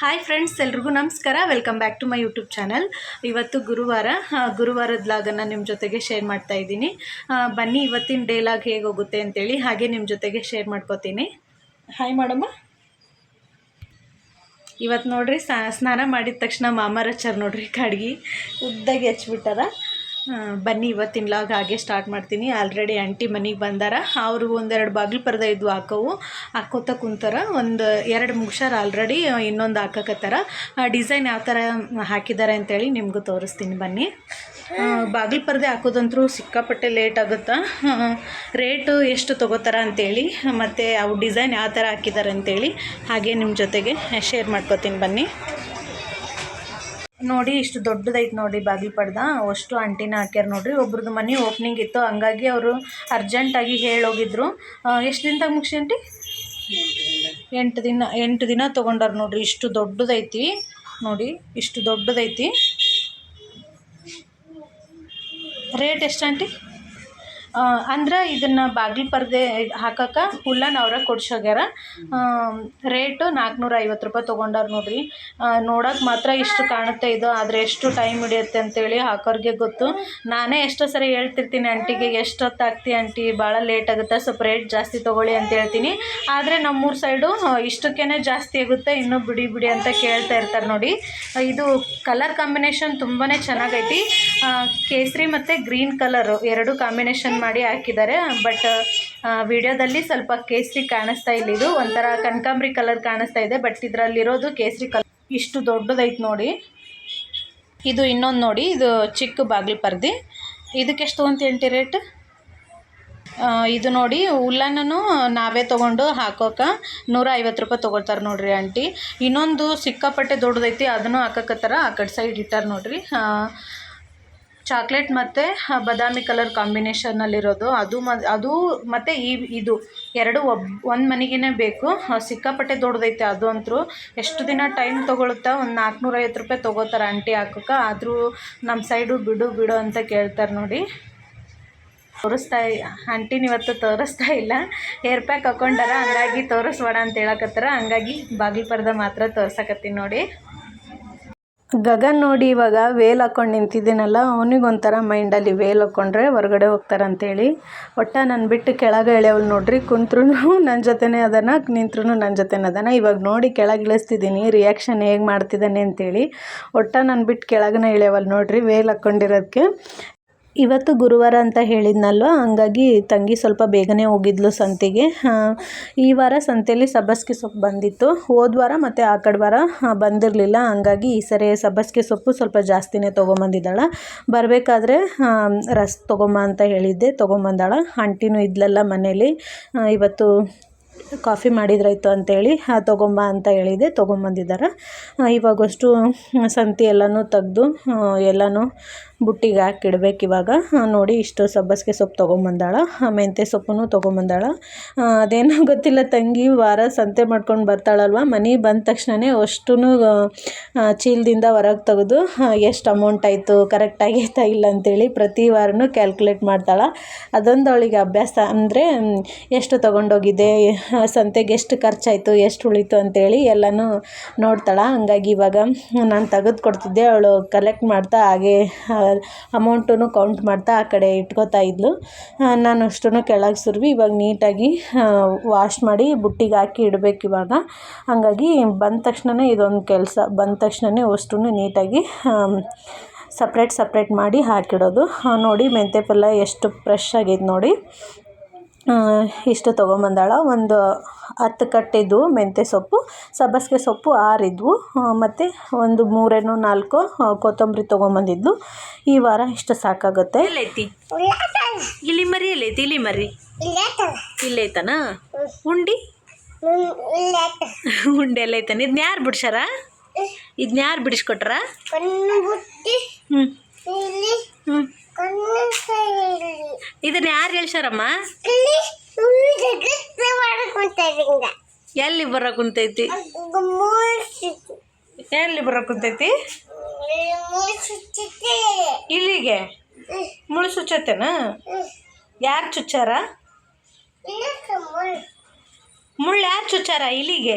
Hi friends ಎಲ್ರಿಗೂ ನಮಸ್ಕಾರ. Welcome back to my YouTube channel ಇವತ್ತು ಗುರುವಾರ ಗುರುವಾರದ ಲಾಗನ್ನು ನಿಮ್ಮ ಜೊತೆಗೆ ಶೇರ್ ಮಾಡ್ತಾ ಇದ್ದೀನಿ. ಬನ್ನಿ ಇವತ್ತಿನ ಡೇ ಲಾಗ್ ಹೇಗೆ ಹೋಗುತ್ತೆ ಅಂತೇಳಿ ಹಾಗೆ ನಿಮ್ಮ ಜೊತೆಗೆ ಶೇರ್ ಮಾಡ್ಕೋತೀನಿ. ಹಾಯ್ ಮಾಡಮ್ಮ ಇವತ್ತು ನೋಡ್ರಿ, ಸ್ನಾ- ಸ್ನಾನ ಮಾಡಿದ ತಕ್ಷಣ ಮಾಮಾರ ಹಚ್ಚಾರ ನೋಡ್ರಿ, ಕಡ್ಗಿ ಉದ್ದಾಗಿ ಹಚ್ಬಿಟ್ಟಾರ ಬನ್ನಿ, ಇವತ್ತಿನ ಲಾಗ್ ಹಾಗೆ ಸ್ಟಾರ್ಟ್ ಮಾಡ್ತೀನಿ. ಆಲ್ರೆಡಿ ಆಂಟಿ ಮನೆಗೆ ಬಂದಾರ. ಅವರು ಒಂದೆರಡು ಬಾಗಿಲು ಪರ್ದ ಇದ್ವು ಹಾಕೋವು. ಹಾಕೋತ ಕುಂತಾರ. ಒಂದು ಎರಡು ಮುಗ್ಸಾರ ಆಲ್ರೆಡಿ ಇನ್ನೊಂದು ಹಾಕಕತ್ತಾರ. ಡಿಸೈನ್ ಯಾವ ಥರ ಹಾಕಿದ್ದಾರೆ ಅಂತೇಳಿ ನಿಮಗೂ ತೋರಿಸ್ತೀನಿ ಬನ್ನಿ. ಬಾಗಿಲು ಪರದೆ ಹಾಕೋದಂತರೂ ಸಿಕ್ಕಾಪಟ್ಟೆ ಲೇಟ್ ಆಗುತ್ತಾ? ರೇಟು ಎಷ್ಟು ತೊಗೋತಾರ ಅಂತೇಳಿ, ಮತ್ತು ಅವು ಡಿಸೈನ್ ಯಾವ ಥರ ಹಾಕಿದ್ದಾರೆ ಅಂತೇಳಿ ಹಾಗೆ ನಿಮ್ಮ ಜೊತೆಗೆ ಶೇರ್ ಮಾಡ್ಕೋತೀನಿ ಬನ್ನಿ. ನೋಡಿ, ಇಷ್ಟು ದೊಡ್ಡದೈತೆ ನೋಡಿ ಬಾಗಿಲು ಪಡ್ದ. ಅಷ್ಟು ಆಂಟಿನ ಹಾಕ್ಯಾರ ನೋಡ್ರಿ. ಒಬ್ರದ್ದು ಮನೆ ಓಪ್ನಿಂಗ್ ಇತ್ತು. ಹಂಗಾಗಿ ಅವರು ಅರ್ಜೆಂಟಾಗಿ ಹೇಳೋಗಿದ್ರು. ಎಷ್ಟು ದಿನದಾಗ ಮುಗಿಸಿ ಆಂಟಿ ಎಂಟು ದಿನ ಎಂಟು ದಿನ ತೊಗೊಂಡಾರ ನೋಡ್ರಿ. ಇಷ್ಟು ದೊಡ್ಡದೈತಿ. ನೋಡಿ, ಇಷ್ಟು ದೊಡ್ಡದೈತಿ. ರೇಟ್ ಎಷ್ಟು ಆಂಟಿ ಅಂದ್ರೆ ಇದನ್ನು ಬಾಗಿಲು ಪರದೆ ಹಾಕಕ್ಕೆ ಹುಲ್ಲನ್ನ ಅವರ ಕೊಡ್ಸೋಗ್ಯಾರ. ರೇಟು ನಾಲ್ಕುನೂರ ಐವತ್ತು ರೂಪಾಯಿ ತೊಗೊಂಡಾರ ನೋಡ್ರಿ. ನೋಡೋಕೆ ಮಾತ್ರ ಇಷ್ಟು ಕಾಣುತ್ತೆ ಇದು, ಆದರೆ ಎಷ್ಟು ಟೈಮ್ ಹಿಡಿಯುತ್ತೆ ಅಂತೇಳಿ ಹಾಕೋರಿಗೆ ಗೊತ್ತು. ನಾನೇ ಎಷ್ಟೋ ಸರಿ ಹೇಳ್ತಿರ್ತೀನಿ ಆಂಟಿಗೆ, ಎಷ್ಟೊತ್ತು ಆಗ್ತಿ ಆಂಟಿ ಭಾಳ ಲೇಟ್ ಆಗುತ್ತೆ, ಸ್ವಲ್ಪ ರೇಟ್ ಜಾಸ್ತಿ ತೊಗೊಳ್ಳಿ ಅಂತ ಹೇಳ್ತೀನಿ. ಆದರೆ ನಮ್ಮೂರ ಸೈಡು ಇಷ್ಟಕ್ಕೇ ಜಾಸ್ತಿ ಆಗುತ್ತೆ, ಇನ್ನೂ ಬಿಡಿ ಬಿಡಿ ಅಂತ ಕೇಳ್ತಾ ಇರ್ತಾರೆ ನೋಡಿ. ಇದು ಕಲರ್ ಕಾಂಬಿನೇಷನ್ ತುಂಬಾ ಚೆನ್ನಾಗೈತಿ. ಕೇಸರಿ ಮತ್ತು ಗ್ರೀನ್ ಕಲರು, ಎರಡು ಕಾಂಬಿನೇಷನ್ ಮಾಡಿ ಹಾಕಿದ್ದಾರೆ. ಬಟ್ ವಿಡಿಯೋದಲ್ಲಿ ಸ್ವಲ್ಪ ಕೇಸರಿ ಕಾಣಿಸ್ತಾ ಇಲ್ಲ ಇದು. ಒಂಥರ ಕನಕಾಂಬ್ರಿ ಕಲರ್ ಕಾಣಿಸ್ತಾ ಇದೆ. ಬಟ್ ಇದರಲ್ಲಿರೋದು ಕೇಸರಿ ಕಲರ್ ಇಷ್ಟು ದೊಡ್ಡದೈತೆ ನೋಡಿ. ಇದು ಇನ್ನೊಂದು ನೋಡಿ. ಇದು ಚಿಕ್ಕ ಬಾಗಿಲು ಪರ್ದಿ. ಇದಕ್ಕೆ ಎಷ್ಟು ಹೇಳ್ತಿ ರೇಟ್? ಇದು ನೋಡಿ. ಉಲ್ಲನೂ ನಾವೇ ತೊಗೊಂಡು ಹಾಕೋಕೆ ನೂರ ಐವತ್ತು ರೂಪಾಯಿ ತೊಗೊಳ್ತಾರೆ ನೋಡ್ರಿ ಆಂಟಿ. ಇನ್ನೊಂದು ಸಿಕ್ಕಾಪಟ್ಟೆ ದೊಡ್ಡದೈತಿ. ಅದನ್ನು ಹಾಕಕತ್ತಾರ. ಆ ಕಡೆ ಸೈಡ್ ಇಟ್ಟಾರ ನೋಡ್ರಿ. ಚಾಕ್ಲೇಟ್ ಮತ್ತು ಬಾದಾಮಿ ಕಲರ್ ಕಾಂಬಿನೇಷನ್ನಲ್ಲಿರೋದು ಅದು ಮ, ಅದು ಮತ್ತು ಈ, ಇದು ಎರಡು ಒಬ್, ಒಂದು ಬೇಕು. ಸಿಕ್ಕಾಪಟ್ಟೆ ದೊಡ್ಡದೈತೆ ಅದು ಅಂತೂ. ಎಷ್ಟು ದಿನ ಟೈಮ್ ತೊಗೊಳುತ್ತಾ ಒಂದು ನಾಲ್ಕುನೂರೈವತ್ತು ರೂಪಾಯಿ ತೊಗೋತಾರೆ ಆಂಟಿ ಹಾಕೋಕೆ ಆದರೂ ನಮ್ಮ ಸೈಡು ಬಿಡು ಬಿಡು ಅಂತ ಕೇಳ್ತಾರೆ ನೋಡಿ. ತೋರಿಸ್ತಾ ಆಂಟಿನ ಇವತ್ತು ತೋರಿಸ್ತಾ ಇಲ್ಲ. ಹೇರ್ ಪ್ಯಾಕ್ ಹಾಕೊಂಡಾರ, ಹಂಗಾಗಿ ತೋರಿಸ್ಬೇಡ ಅಂತ ಹೇಳಕತ್ತಾರ. ಹಂಗಾಗಿ ಬಾಗಿಲು ಪರ್ದ ಮಾತ್ರ ತೋರ್ಸಕತ್ತೀನಿ ನೋಡಿ. ಗಗನ್ ನೋಡಿ ಇವಾಗ ವೇಲ್ ಹಾಕೊಂಡು ನಿಂತಿದ್ದೀನಲ್ಲ, ಅವನಿಗೊಂಥರ ಮೈಂಡಲ್ಲಿ ವೇಲ್ ಹಾಕ್ಕೊಂಡ್ರೆ ಹೊರಗಡೆ ಹೋಗ್ತಾರಂತೇಳಿ. ಒಟ್ಟು ನನ್ನ ಬಿಟ್ಟು ಕೆಳಗೆ ಎಳೆಯವಳು ನೋಡ್ರಿ ಕುಂತ್ರೂ ನನ್ನ ಜೊತೆನೇ ಅದನ್ನು ನಿಂತ್ರೂ ನನ್ನ ಜೊತೆನೇ ಅದನ್ನು ಇವಾಗ ನೋಡಿ ಕೆಳಗೆ ಇಳಿಸ್ತಿದ್ದೀನಿ ರಿಯಾಕ್ಷನ್ ಹೇಗೆ ಮಾಡ್ತಿದ್ದಾನೆ ಅಂತೇಳಿ. ಒಟ್ಟ ನನ್ನ ಬಿಟ್ಟು ಕೆಳಗನ ಇಳಿಯವಳು ನೋಡ್ರಿ ವೇಲ್ ಹಾಕ್ಕೊಂಡಿರೋದಕ್ಕೆ ಇವತ್ತು ಗುರುವಾರ ಅಂತ ಹೇಳಿದ್ನಲ್ವ, ಹಂಗಾಗಿ ತಂಗಿ ಸ್ವಲ್ಪ ಬೇಗನೆ ಹೋಗಿದ್ಲು ಸಂತೆಗೆ. ಈ ವಾರ ಸಂತೆಯಲ್ಲಿ ಸಬ್ಬಸ್ಗೆ ಸೊಪ್ಪು ಬಂದಿತ್ತು. ಹೋದ ವಾರ ಮತ್ತು ಆ ಕಡೆ ವಾರ ಬಂದಿರಲಿಲ್ಲ. ಹಂಗಾಗಿ ಈ ಸರಿ ಸಬ್ಬಸ್ಗೆ ಸೊಪ್ಪು ಸ್ವಲ್ಪ ಜಾಸ್ತಿನೇ ತೊಗೊಂಬಂದಿದ್ದಾಳೆ. ಬರಬೇಕಾದ್ರೆ ರಸ್ ತೊಗೊಂಬ ಅಂತ ಹೇಳಿದ್ದೆ, ತೊಗೊಂಬಂದಾಳೆ. ಆಂಟಿನೂ ಇದ್ಲಲ್ಲ ಮನೇಲಿ. ಇವತ್ತು ಕಾಫಿ ಮಾಡಿದ್ರಾಯ್ತು ಅಂತೇಳಿ ತೊಗೊಂಬ ಅಂತ ಹೇಳಿದೆ ತೊಗೊಂಬಂದಿದ್ದಾರೆ. ಇವಾಗಷ್ಟು ಸಂತಿ ಎಲ್ಲನೂ ತೆಗೆದು ಎಲ್ಲನೂ ಬುಟ್ಟಿಗೆ ಹಾಕಿಡ್ಬೇಕು ಇವಾಗ. ನೋಡಿ ಇಷ್ಟು ಸಬ್ಬಸಿಗೆ ಸೊಪ್ಪು ತೊಗೊಂಬಂದಾಳ. ಮೆಂತ್ಯ ಸೊಪ್ಪು ತೊಗೊಂಬಂದಾಳ. ಅದೇನೋ ಗೊತ್ತಿಲ್ಲ ತಂಗಿ, ವಾರ ಸಂತೆ ಮಾಡ್ಕೊಂಡು ಬರ್ತಾಳಲ್ವ? ಮನೆ ಬಂದ ತಕ್ಷಣವೇ ಅಷ್ಟು ಚೀಲದಿಂದ ಹೊರಗೆ ತೆಗೆದು ಎಷ್ಟು ಅಮೌಂಟ್ ಆಯಿತು ಕರೆಕ್ಟಾಗಿ ಆಗೈತಾ ಇಲ್ಲ ಅಂತೇಳಿ ಪ್ರತಿ ವಾರನೂ ಕ್ಯಾಲ್ಕುಲೇಟ್ ಮಾಡ್ತಾಳೆ. ಅದೊಂದು ಅವಳಿಗೆ ಅಭ್ಯಾಸ ಅಂದರೆ ಎಷ್ಟು ತೊಗೊಂಡೋಗಿದೆ ಸಂತೆಗೆ ಎಷ್ಟು ಖರ್ಚಾಯಿತು, ಎಷ್ಟು ಉಳಿತು ಅಂತೇಳಿ ಎಲ್ಲನೂ ನೋಡ್ತಾಳೆ. ಹಂಗಾಗಿ ಇವಾಗ ನಾನು ತೆಗೆದು ಕೊಡ್ತಿದ್ದೆ ಅವಳು ಕಲೆಕ್ಟ್ ಮಾಡ್ತಾ ಹಾಗೆ ಅಮೌಂಟನ್ನು ಕೌಂಟ್ ಮಾಡ್ತಾ ಆ ಕಡೆ ಇಟ್ಕೋತಾ ಇದ್ಲು. ನಾನು ಅಷ್ಟೂ ಕೆಳಗೆ ಸುರ್ವಿ ಇವಾಗ ನೀಟಾಗಿ ವಾಶ್ ಮಾಡಿ ಬುಟ್ಟಿಗೆ ಹಾಕಿ ಇಡಬೇಕು ಇವಾಗ. ಹಾಗಾಗಿ ಬಂದ ತಕ್ಷಣವೇ ಇದೊಂದು ಕೆಲಸ. ಬಂದ ತಕ್ಷಣವೇ ಅಷ್ಟೂ ನೀಟಾಗಿ ಸಪ್ರೇಟ್ ಸಪ್ರೇಟ್ ಮಾಡಿ ಹಾಕಿಡೋದು. ನೋಡಿ ಮೆಂತ್ಯ ಪಲ್ಯ ಎಷ್ಟು ಫ್ರೆಶ್ ಆಗೈತೆ ನೋಡಿ. ಇಷ್ಟು ತೊಗೊಂಬಂದಾಳ. ಒಂದು ಹತ್ತು ಕಟ್ಟಿದ್ವು ಮೆಂತ್ಯ ಸೊಪ್ಪು, ಸಬ್ಬಸಿಗೆ ಸೊಪ್ಪು ಆರಿದ್ವು. ಮತ್ತು ಒಂದು ಮೂರೇನೋ ನಾಲ್ಕು ಕೊತ್ತಂಬರಿ ತೊಗೊಂಬಂದಿದ್ಲು ಈ ವಾರ ಇಷ್ಟು ಸಾಕಾಗುತ್ತೆ. ಇಲ್ಲಿ ಮರಿ ಎಲ್ಲೈತಿ? ಇಲ್ಲಿ ಮರಿ. ಇಲ್ಲೈತನ ಉಂಡಿ? ಉಂಡೆ ಎಲ್ಲ ಐತನ? ಇದನ್ನ ಯಾರು ಬಿಡ್ಸಾರ ಇದನ್ನ ಯಾರು ಬಿಡಿಸ್ಕೊಟ್ರ? ಹ್ಞೂ ಹ್ಞೂ ಇದನ್ನ ಯಾರು ಹೇಳ್ಸಾರಮ್ಮ ಎಲ್ಲಿ ಬರ ಕುಂತೈತಿ? ಎಲ್ಲಿ ಬರ ಕುಂತೈತಿ? ಇಲ್ಲಿಗೆ? ಮುಳು ಸುಚ್ಚತೇನ ಯಾರು ಚುಚ್ಚಾರ? ಮುಳ್ಳು ಯಾರು ಚುಚ್ಚಾರ ಇಲ್ಲಿಗೆ?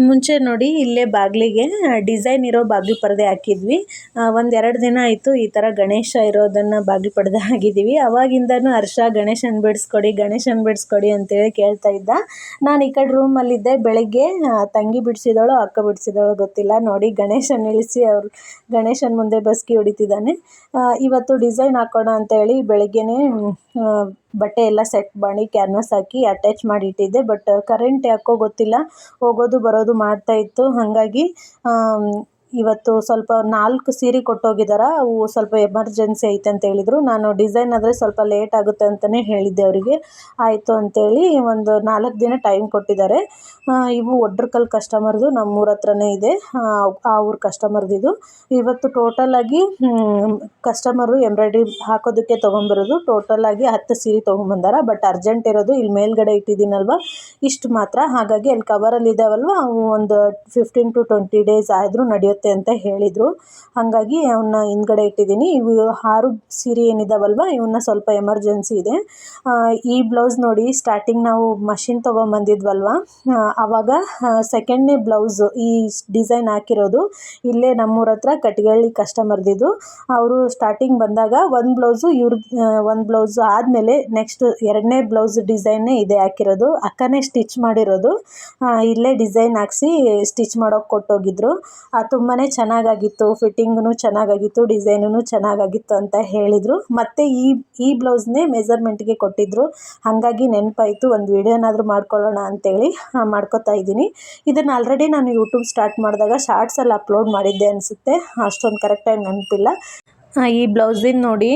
ಮುಂಚೆ ನೋಡಿ ಇಲ್ಲೇ ಬಾಗಿಲಿಗೆ ಡಿಸೈನ್ ಇರೋ ಬಾಗಿಲು ಪರದೆ ಹಾಕಿದ್ವಿ. ಒಂದೆರಡು ದಿನ ಆಯಿತು ಈ ಥರ ಗಣೇಶ ಇರೋದನ್ನು ಬಾಗಿಲು ಪರದೆ ಹಾಕಿದ್ದೀವಿ ಅವಾಗಿಂದನೂ ಹರ್ಷ ಗಣೇಶನ ಬಿಡಿಸ್ಕೊಡಿ ಗಣೇಶನ ಬಿಡಿಸ್ಕೊಡಿ ಅಂತೇಳಿ ಕೇಳ್ತಾ ಇದ್ದ. ನಾನು ಈ ಕಡೆ ರೂಮಲ್ಲಿದ್ದೆ ಬೆಳಗ್ಗೆ ತಂಗಿ ಬಿಡಿಸಿದವಳು ಅಕ್ಕ ಬಿಡಿಸಿದವಳು ಗೊತ್ತಿಲ್ಲ. ನೋಡಿ ಗಣೇಶನ ಇಳಿಸಿ ಅವ್ರು ಗಣೇಶನ ಮುಂದೆ ಬಸ್ಕಿ ಹೊಡಿತಿದ್ದಾನೆ. ಇವತ್ತು ಡಿಸೈನ್ ಹಾಕೋಣ ಅಂತೇಳಿ ಬೆಳಗ್ಗೆನೇ ಆ, ಬಟ್ಟೆ ಎಲ್ಲ ಸೆಟ್ ಮಾಡಿ ಕ್ಯಾನ್ವಾಸ್ ಹಾಕಿ ಅಟ್ಯಾಚ್ ಮಾಡಿ ಇಟ್ಟಿದ್ದೆ ಬಟ್ ಕರೆಂಟ್ ಯಾಕೋ ಗೊತ್ತಿಲ್ಲ. ಹೋಗೋದು ಬರೋದು ಮಾಡ್ತಾ ಇತ್ತು. ಹಾಗಾಗಿ ಇವತ್ತು ಸ್ವಲ್ಪ ನಾಲ್ಕು ಸೀರೆ ಕೊಟ್ಟೋಗಿದ್ದಾರೆ ಅವು ಸ್ವಲ್ಪ ಎಮರ್ಜೆನ್ಸಿ ಐತೆ ಅಂತ ಹೇಳಿದರು. ನಾನು ಡಿಸೈನ್ ಆದರೆ ಸ್ವಲ್ಪ ಲೇಟ್ ಆಗುತ್ತೆ ಅಂತಲೇ ಹೇಳಿದ್ದೆ ಅವರಿಗೆ. ಆಯಿತು ಅಂತೇಳಿ ಒಂದು ನಾಲ್ಕು ದಿನ ಟೈಮ್ ಕೊಟ್ಟಿದ್ದಾರೆ. ಇವು ಒಡ್ರಕಲ್ ಕಸ್ಟಮರ್ದು ನಮ್ಮೂರ ಹತ್ರನೇ ಇದೆ. ಆ, ಊರ ಕಸ್ಟಮರ್ದಿದು ಇವತ್ತು ಟೋಟಲಾಗಿ ಕಸ್ಟಮರು ಎಂಬ್ರಾಯ್ಡ್ರಿ ಹಾಕೋದಕ್ಕೆ ತೊಗೊಂಬರೋದು. ಟೋಟಲಾಗಿ ಹತ್ತು ಸೀರೆ ತೊಗೊಂಬಂದಾರ. ಬಟ್ ಅರ್ಜೆಂಟ್ ಇರೋದು ಇಲ್ಲಿ ಮೇಲ್ಗಡೆ ಇಟ್ಟಿದ್ದೀನಲ್ವ? ಇಷ್ಟು ಮಾತ್ರ. ಹಾಗಾಗಿ ಅಲ್ಲಿ ಕವರಲ್ಲಿ ಇದ್ದಾವಲ್ವ ಒಂದು ಫಿಫ್ಟೀನ್ ಟು ಟ್ವೆಂಟಿ ಡೇಸ್ ಆದರೂ ನಡೆಯುತ್ತೆ. ಅಂತ ಹೇಳಿದರು. ಹಾಗಾಗಿ ಅವನ್ನ ಹಿಂದ್ಗಡೆ ಇಟ್ಟಿದ್ದೀನಿ. ಇವು ಆರು ಸೀರೆ ಏನಿದಾವಲ್ವ ಇವನ್ನ ಸ್ವಲ್ಪ ಎಮರ್ಜೆನ್ಸಿ ಇದೆ. ಈ ಬ್ಲೌಸ್ ನೋಡಿ ಸ್ಟಾರ್ಟಿಂಗ್ ನಾವು ಮಷಿನ್ ತೊಗೊಂಬಂದಿದ್ವಲ್ವ ಅವಾಗ ಸೆಕೆಂಡ್ನೇ ಬ್ಲೌಸು ಈ ಡಿಸೈನ್ ಹಾಕಿರೋದು. ಇಲ್ಲೇ ನಮ್ಮೂರ ಹತ್ರ ಕಟ್ಗಳ್ಳಿ ಕಸ್ಟಮರ್ದಿದ್ದು ಅವರು ಸ್ಟಾರ್ಟಿಂಗ್ ಬಂದಾಗ ಒಂದು ಬ್ಲೌಸು ಇವ್ರ ಒಂದು ಬ್ಲೌಸು ಆದಮೇಲೆ ನೆಕ್ಸ್ಟ್ ಎರಡನೇ ಬ್ಲೌಸ್ ಡಿಸೈನ್ನೇ ಇದೆ ಹಾಕಿರೋದು. ಅಕ್ಕನೇ ಸ್ಟಿಚ್ ಮಾಡಿರೋದು. ಇಲ್ಲೇ ಡಿಸೈನ್ ಹಾಕ್ಸಿ ಸ್ಟಿಚ್ ಮಾಡೋಕೆ ಕೊಟ್ಟೋಗಿದ್ರು. ತುಂಬಾ ಚೆನ್ನಾಗಾಗಿತ್ತು ಫಿಟ್ಟಿಂಗೂ ಚೆನ್ನಾಗಾಗಿತ್ತು ಡಿಸೈನೂ ಚೆನ್ನಾಗಾಗಿತ್ತು ಅಂತ ಹೇಳಿದರು. ಮತ್ತು ಈ ಈ ಬ್ಲೌಸ್ನೇ ಮೆಸರ್ಮೆಂಟ್ಗೆ ಕೊಟ್ಟಿದ್ದರು ಹಾಗಾಗಿ ನೆನಪಾಯಿತು, ಒಂದು ವಿಡಿಯೋನಾದರೂ ಮಾಡ್ಕೊಳ್ಳೋಣ ಅಂತೇಳಿ ಮಾಡ್ಕೋತಾ ಇದ್ದೀನಿ. ಇದನ್ನು ಆಲ್ರೆಡಿ ನಾನು ಯೂಟ್ಯೂಬ್ ಸ್ಟಾರ್ಟ್ ಮಾಡಿದಾಗ ಶಾರ್ಟ್ಸಲ್ಲಿ ಅಪ್ಲೋಡ್ ಮಾಡಿದ್ದೆ ಅನಿಸುತ್ತೆ. ಅಷ್ಟೊಂದು ಕರೆಕ್ಟಾಗಿ ನೆನಪಿಲ್ಲ. ಈ ಬ್ಲೌಸಿನ ನೋಡಿ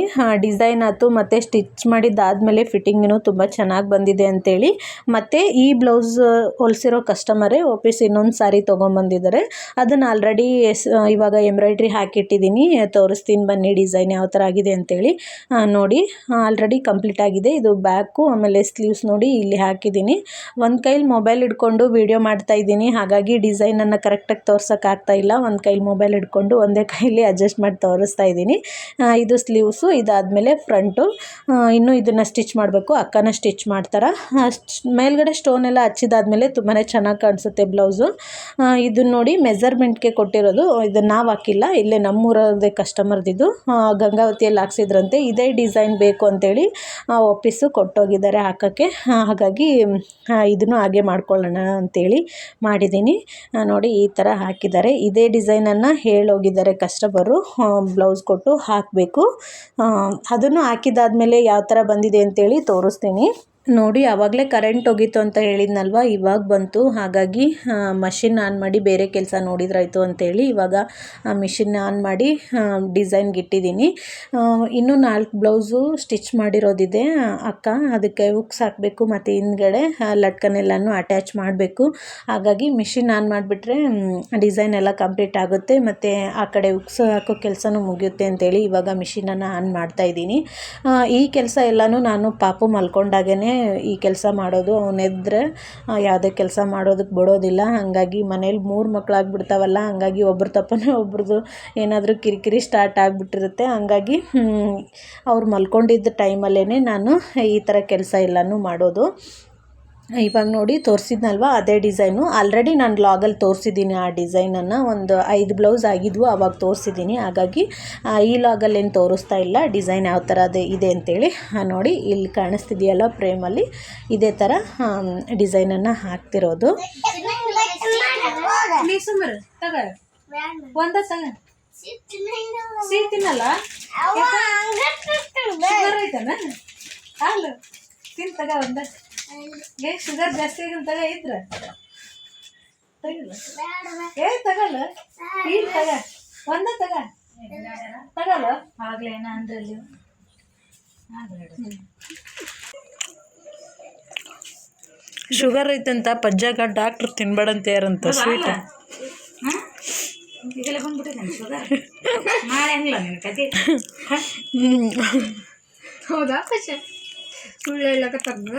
ಡಿಸೈನ್ ಆಯಿತು ಮತ್ತು ಸ್ಟಿಚ್ ಮಾಡಿದ್ದಾದಮೇಲೆ ಫಿಟ್ಟಿಂಗೂ ತುಂಬ ಚೆನ್ನಾಗಿ ಬಂದಿದೆ ಅಂತೇಳಿ. ಮತ್ತು ಈ ಬ್ಲೌಸ್ ಹೊಲಿಸಿರೋ ಕಸ್ಟಮರೇ ವಾಪಸ್ ಇನ್ನೊಂದು ಸಾರಿ ತೊಗೊಂಬಂದಿದ್ದಾರೆ. ಅದನ್ನು ಆಲ್ರೆಡಿ ಇವಾಗ ಎಂಬ್ರಾಯ್ಡ್ರಿ ಹಾಕಿಟ್ಟಿದ್ದೀನಿ. ತೋರಿಸ್ತೀನಿ ಬನ್ನಿ ಡಿಸೈನ್ ಯಾವ ಥರ ಆಗಿದೆ ಅಂತೇಳಿ. ಆ, ನೋಡಿ ಆಲ್ರೆಡಿ ಕಂಪ್ಲೀಟ್ ಆಗಿದೆ. ಇದು ಬ್ಯಾಕು ಆಮೇಲೆ ಸ್ಲೀವ್ಸ್ ನೋಡಿ ಇಲ್ಲಿ ಹಾಕಿದ್ದೀನಿ. ಒಂದು ಕೈಲಿ ಮೊಬೈಲ್ ಹಿಡ್ಕೊಂಡು ವೀಡಿಯೋ ಮಾಡ್ತಾ ಇದ್ದೀನಿ. ಹಾಗಾಗಿ ಡಿಸೈನನ್ನು ಕರೆಕ್ಟಾಗಿ ತೋರ್ಸೋಕ್ಕಾಗ್ತಾ ಇಲ್ಲ. ಒಂದು ಕೈಲಿ ಮೊಬೈಲ್ ಹಿಡ್ಕೊಂಡು ಒಂದೇ ಕೈಲಿ ಅಡ್ಜಸ್ಟ್ ಮಾಡಿ ತೋರಿಸ್ತಾ ಇದ್ದೀನಿ. ಇದು ಸ್ಲೀವ್ಸು, ಇದಾದಮೇಲೆ ಫ್ರಂಟು. ಇನ್ನು ಇದನ್ನು ಸ್ಟಿಚ್ ಮಾಡಬೇಕು. ಅಕ್ಕನ ಸ್ಟಿಚ್ ಮಾಡ್ತಾರೆ. ಮೇಲ್ಗಡೆ ಸ್ಟೋನ್ ಎಲ್ಲ ಹಚ್ಚಿದಾದ್ಮೇಲೆ ತುಂಬಾ ಚೆನ್ನಾಗಿ ಕಾಣಿಸುತ್ತೆ ಬ್ಲೌಸು. ಇದನ್ನ ನೋಡಿ ಮೆಸರ್ಮೆಂಟ್ಗೆ ಕೊಟ್ಟಿರೋದು. ಇದನ್ನು ನಾವು ಹಾಕಿಲ್ಲ. ಇಲ್ಲೇ ನಮ್ಮೂರದೇ ಕಸ್ಟಮರ್ದಿದ್ದು ಗಂಗಾವತಿಯಲ್ಲಿ ಹಾಕ್ಸಿದ್ರಂತೆ. ಇದೇ ಡಿಸೈನ್ ಬೇಕು ಅಂತೇಳಿ ಒಪ್ಪಿಸು ಕೊಟ್ಟೋಗಿದ್ದಾರೆ ಹಾಕೋಕ್ಕೆ ಹಾಗಾಗಿ ಇದನ್ನು ಹಾಗೆ ಮಾಡ್ಕೊಳ್ಳೋಣ ಅಂತೇಳಿ ಮಾಡಿದ್ದೀನಿ ನೋಡಿ ಈ ಥರ ಹಾಕಿದ್ದಾರೆ. ಇದೇ ಡಿಸೈನನ್ನು ಹೇಳೋಗಿದ್ದಾರೆ ಕಸ್ಟಮರು. ಬ್ಲೌಸ್ ಕೊಟ್ಟು ಹಾಕಬೇಕು. ಅದನ್ನು ಹಾಕಿದಾದ್ಮೇಲೆ ಯಾವ ಥರ ಬಂದಿದೆ ಅಂತೇಳಿ ತೋರಿಸ್ತೀನಿ. ನೋಡಿ ಆವಾಗಲೇ ಕರೆಂಟ್ ಹೋಗಿತ್ತು ಅಂತ ಹೇಳಿದ್ನಲ್ವ? ಇವಾಗ ಬಂತು. ಹಾಗಾಗಿ ಮಷಿನ್ ಆನ್ ಮಾಡಿ ಬೇರೆ ಕೆಲಸ ನೋಡಿದ್ರಾಯ್ತು ಅಂತೇಳಿ ಇವಾಗ, ಆ ಮಿಷಿನ್ ಆನ್ ಮಾಡಿ ಡಿಸೈನ್ಗೆ ಇಟ್ಟಿದ್ದೀನಿ. ಇನ್ನೂ ನಾಲ್ಕು ಬ್ಲೌಸು ಸ್ಟಿಚ್ ಮಾಡಿರೋದಿದೆ. ಅಕ್ಕ, ಅದಕ್ಕೆ ಉಕ್ಸ್ ಹಾಕಬೇಕು ಮತ್ತು ಹಿಂದ್ಗಡೆ ಲಟ್ಕನೆಲ್ಲನೂ ಅಟ್ಯಾಚ್ ಮಾಡಬೇಕು. ಹಾಗಾಗಿ ಮಿಷಿನ್ ಆನ್ ಮಾಡಿಬಿಟ್ರೆ ಡಿಸೈನ್ ಎಲ್ಲ ಕಂಪ್ಲೀಟ್ ಆಗುತ್ತೆ. ಮತ್ತು ಆ ಕಡೆ ಉಕ್ಸ್ ಹಾಕೋ ಕೆಲಸನೂ ಮುಗಿಯುತ್ತೆ ಅಂತೇಳಿ ಇವಾಗ ಮಿಷಿನನ್ನು ಆನ್ ಮಾಡ್ತಾ ಇದ್ದೀನಿ. ಈ ಕೆಲಸ ಎಲ್ಲನೂ ನಾನು ಪಾಪು ಮಲ್ಕೊಂಡಾಗೇ ಈ ಕೆಲಸ ಮಾಡೋದು ಅವನೆದ್ರೆ ಯಾವುದೇ ಕೆಲಸ ಮಾಡೋದಕ್ಕೆ ಬಿಡೋದಿಲ್ಲ. ಹಾಗಾಗಿ ಮನೇಲಿ ಮೂರು ಮಕ್ಕಳಾಗ್ಬಿಡ್ತಾವಲ್ಲ ಹಾಗಾಗಿ ಒಬ್ರ ತಪ್ಪನೇ ಒಬ್ರದ್ದು ಏನಾದರೂ ಕಿರಿಕಿರಿ ಸ್ಟಾರ್ಟ್ ಆಗಿಬಿಟ್ಟಿರುತ್ತೆ. ಹಾಗಾಗಿ ಅವ್ರು ಮಲ್ಕೊಂಡಿದ್ದ ಟೈಮಲ್ಲೇ ನಾನು ಈ ಥರ ಕೆಲಸ ಎಲ್ಲನೂ ಮಾಡೋದು. ಇವಾಗ ನೋಡಿ ತೋರಿಸಿದ್ನಲ್ವ? ಅದೇ ಡಿಸೈನು. ಆಲ್ರೆಡಿ ನಾನು ಲಾಗಲ್ಲಿ ತೋರಿಸಿದ್ದೀನಿ ಆ ಡಿಸೈನನ್ನು. ಒಂದು ಐದು ಬ್ಲೌಸ್ ಆಗಿದ್ವು ಅವಾಗ ತೋರಿಸಿದ್ದೀನಿ. ಹಾಗಾಗಿ ಈ ಲಾಗಲ್ಲಿ ಏನು ತೋರಿಸ್ತಾ ಇಲ್ಲ. ಡಿಸೈನ್ ಯಾವ ಥರ ಅದೇ ಇದೆ ಅಂತೇಳಿ ನೋಡಿ. ಇಲ್ಲಿ ಕಾಣಿಸ್ತಿದೆಯಲ್ಲ ಫ್ರೇಮಲ್ಲಿ. ಇದೇ ಥರ ಡಿಸೈನನ್ನು ಹಾಕ್ತಿರೋದು. ತಗ. ಒಂದ ತಿನ್ನಲ್ಲ? ಶುಗರ್ ಐತನ? ಹಾಲು. ತಿನ್ ತಗ ಒಂದ. ಏ ಶುಗರ್ ಜಾಸ್ತಿ ಆಗಿ ತಗ ಇದ್ರ? ಏ ತಗಲ್ಲ ತಗ. ಒಂದ ತಗ. ತಗಲ್ಲ ಆಗ್ಲೇನ ಅಂದ್ರಲ್ಲಿ? ಶುಗರ್ ಐತಂತ ಪಜ್ಜಾಗ ಡಾಕ್ಟ್ರ್ ತಿನ್ಬೇಡಂತ ಯಾರಂತ ಸ್ವೀಟ್ ಈಗೆಲ್ಲ ಬಂದ್ಬಿಟ್ಟಿದ್ದಾನೆ ಶುಗರ್ ನಾಳೆ ಹಂಗಿಲ್ಲ ನಿನ್ನ ಕತೆ ಹೌದಾ ಪಚ್ಚ ಸುಳ್ಳು ಹೇಳಕತ್ತಾರ